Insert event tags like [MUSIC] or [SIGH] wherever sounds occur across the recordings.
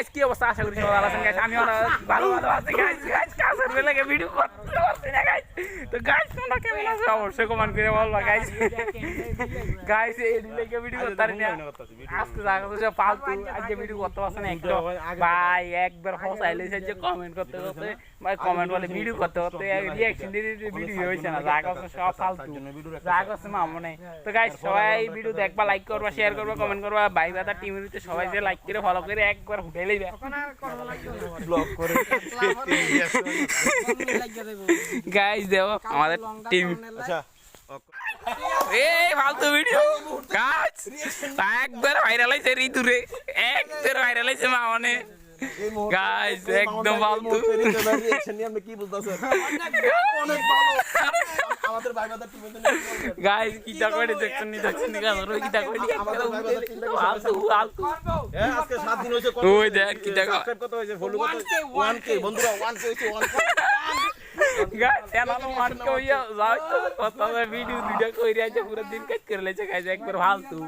Guys কি অবস্থা আশা করি সবাই ভালো আছেন গাইস আমি ভালো ভালো আছি গাইস গাইস করবে লাগে ভিডিও করতে পারছি না গাইস তো গাইস তোমরা কেমন আছো? অবশ্যই কমেন্ট করে বলবা গাইস গাইস এই দিকে ভিডিও করতে না। আজকে জায়গা তো সব ফালতু আজকে ভিডিও করতে পারছে না একটু ভাই একবার ফসাইলে যে কমেন্ট করতে করতে ভাই কমেন্ট বলে ভিডিও করতে করতে রিয়াকশন দিয়ে ভিডিও হয়েছে না। জায়গা তো সব ফালতু। জায়গা আছে মামনে তো গাইস সবাই ভিডিও দেখবা লাইক করবা শেয়ার করবা কমেন্ট করবা। ভাই দাদা টিমের ভিতরে সবাই যে লাইক করে ফলো করে একবার হুটে লইবে ব্লগ করে। [LAUGHS] গাইস দেখো আমাদের টিম আচ্ছা এই ফালতু ভিডিও একবার ভাইরাল হয়েছে ঋতুরে। একবার ভাইরাল হয়েছে মামনে। গাইস একদম ফালতু। রিঅ্যাকশন কি বুঝতেছেন অনেক ভালো। আমাদের ভাই বাদার টিমে গাইস কিটা করে দেখছেন নি দেখছেন কিটা করে ফালতু ফালতু। হ্যাঁ আজকে 7 দিন হইছে ওই দেখ কি দেখো। সাবস্ক্রাইব কত হইছে ফলো কত 1k বন্ধুরা 1k হইছে 1k গাইস চ্যানেল মার্কে হইয়া যাও তো কত ভিডিও দুইটা কইরা আছে পুরো দিন কাজ করে লেছে গাইস একবার ফালতু।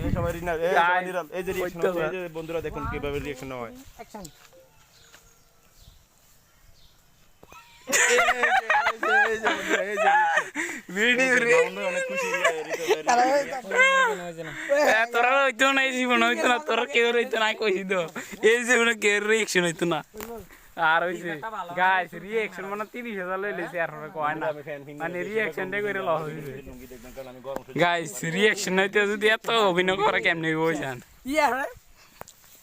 এই সবাই রিনাল এই Guys, সবাই নিরাল এই যে রিঅ্যাকশন এই যে বন্ধুরা দেখুন কীভাবে রিঅ্যাকশন হয়। তোরা হইতো না এই জীবন হইতো না তোরা কেউ হইতো না কইছি তো। এই জীবনে কেউ রিয়েকশন হইতো না। আর হইছে গাইস রিয়েকশন মানে তিরিশ হাজার লই লেছে আর পরে কয় না? মানে রিয়েকশন দে করে লস হইছে গাইস রিয়েকশন হইতে যদি এত অভিনয় করে কেমনে বইছেন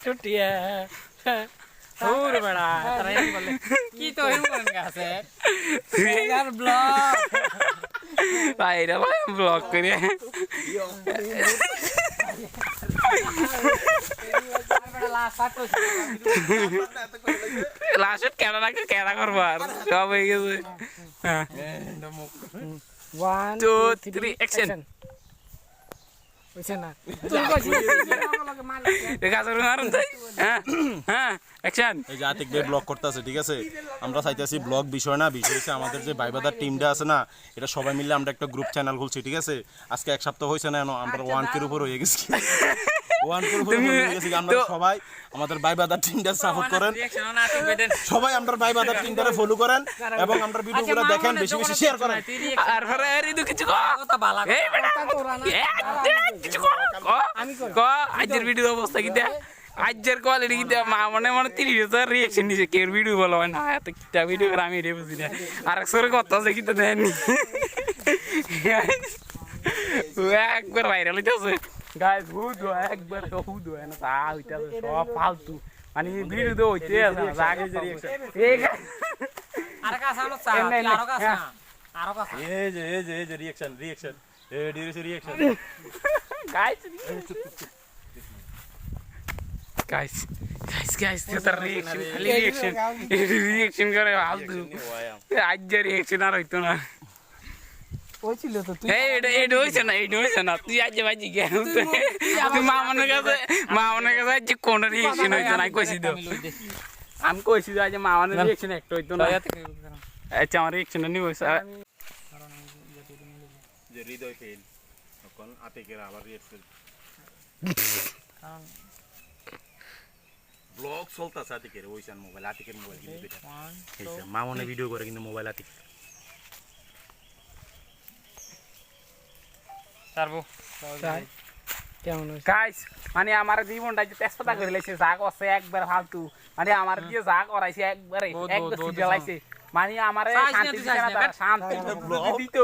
ছুটিয়া। সুর বড়া। তারা বলে কি তো হেম করেন গাছে ব্লগ করে বেড়া লাস্ট সাত কইছে লাস্ট কেডা না কেডা করব আর সব হয়ে গেছে হ্যাঁ ওয়ান টু থ্রি অ্যাকশন কইছে না তুই কইছিস দেখা শুরু মারুন তাই হ্যাঁ হ্যাঁ অ্যাকশন এই যে আতিক ভাই ব্লগ করতেছে ঠিক আছে? আমরা চাইতেছি ব্লগ বিষয় না বিষয় হচ্ছে আমাদের যে ভাইবাদার টিমটা আছে না এটা সবাই মিলে আমরা একটা গ্রুপ চ্যানেল খুলছি ঠিক আছে? আজকে এক সপ্তাহ হয়েছে না আমরা ওয়ান কের উপর হয়ে গেছি। [LAUGHS] ওয়ান কের উপর হয়ে গেছি আমরা সবাই আমাদের ভাইবাদার টিমটা সাপোর্ট করেন। সবাই আমরা ভাইবাদার টিমটারে ফলো করেন এবং আমরা ভিডিওগুলো দেখেন বেশি বেশি শেয়ার করেন। আর পরে কিছু কথা বালা এই বেটা কিছু কর ক আমি করি। ক আজকের ভিডিও অবস্থা কি দেখ? আজকের কোয়ালিটি কি দেখ মা মনে মনে তিরিশ হাজার রিয়েকশন নিছে। কে ভিডিও বলো হয় না এত কিটা ভিডিও করে আমি রে বুঝি না। আর একশোর কত আছে কিটা দেননি একবার ভাইরাল হইতেছে। গাইস হুদ একবার হুদ হয় না তা হইতেছে সব ফালতু। মানে ভিডিও তো হইতে আছে জাগে যে রিয়েকশন আর কাছে আলো চা আরও কাছে হ্যাঁ। কাছে এই যে এই যে এই যে রিঅ্যাকশন রিঅ্যাকশন এই direction Guys, guys, guys, guys, এটা reaction, খালি reaction, reaction করে ফালতু। আজ যে reaction আর হইতো না। কইছিল তো তুই এই, এটা- এটা হইছে না, এটা হইছে না। তুই আজ যে বাজি গেল। তুই মামনের কাছে মামনের কাছে আজ যে কোনো reaction হইতো না, কইছি তো। আমি কইছি তো আজ যে মামনের reaction একটা হইতো না। আচ্ছা, আমার reaction টা নিবো, যে হৃদয় ফেল তখন আবার রিঅ্যাকশন ব্লগ চলতেছে আতিকের ওইসান মোবাইল আতিকের মোবাইল কিন্তু এইসা মামনে ভিডিও করে কিন্তু মোবাইল আতিক। সারবো। মানে আমার জীবনটা যে তেজপাতা করে লাইছে যা করছে একবার ফালতু। মানে আমার দিয়ে যা করাইছে একবারে একবার সিজা লাইছে মানে আমার শান্তি শান্তি দিত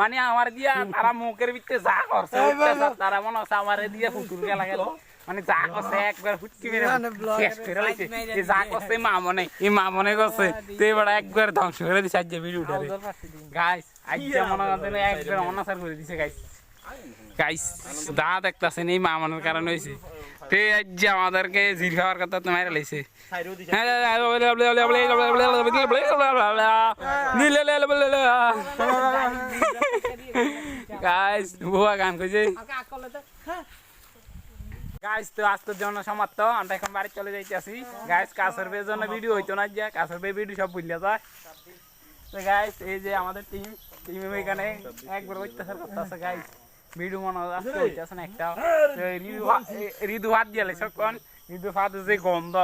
মানে আমার দিয়া তারা মুখের ভিতরে যা করছে তারা মনে হচ্ছে আমার দিয়ে ফুটুর গেলা গেল মানে যা করছে একবার ফুটকি মেরে শেষ করে লাইছে এই যা করছে মা মনে এই মা মনে করছে তো এবার একবার ধ্বংস করে দিছে আজকে ভিডিওটারে গাইস আজকে মনে করছে একবার অনাচার করে দিছে গাইস গাইস দা দেখতেছেন এই মামানোর কারণে হয়েছে তে আজ আমাদেরকে জির খাওয়ার কথা তোমার লাইছে গাইস বুয়া গান কইছে গাইস তো আজকের জন্য সমাপ্ত। আমরা এখন বাড়ি চলে যাইতেছি। গাইস কাছের বের জন্য ভিডিও হইতো না যে কাছের বে ভিডিও সব ভুলিয়া যায়। তো গাইস এই যে আমাদের টিম টিম এখানে একবার অত্যাচার করতেছে গাইস ভিডিও মনে আজকে হইতেছে না একটা। এই রিদু হাত দিয়ে সব ঋতু ফাতে যে গন্ধ।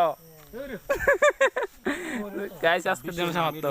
গাইস [LAUGHS] আজকের জন্য সমাপ্ত।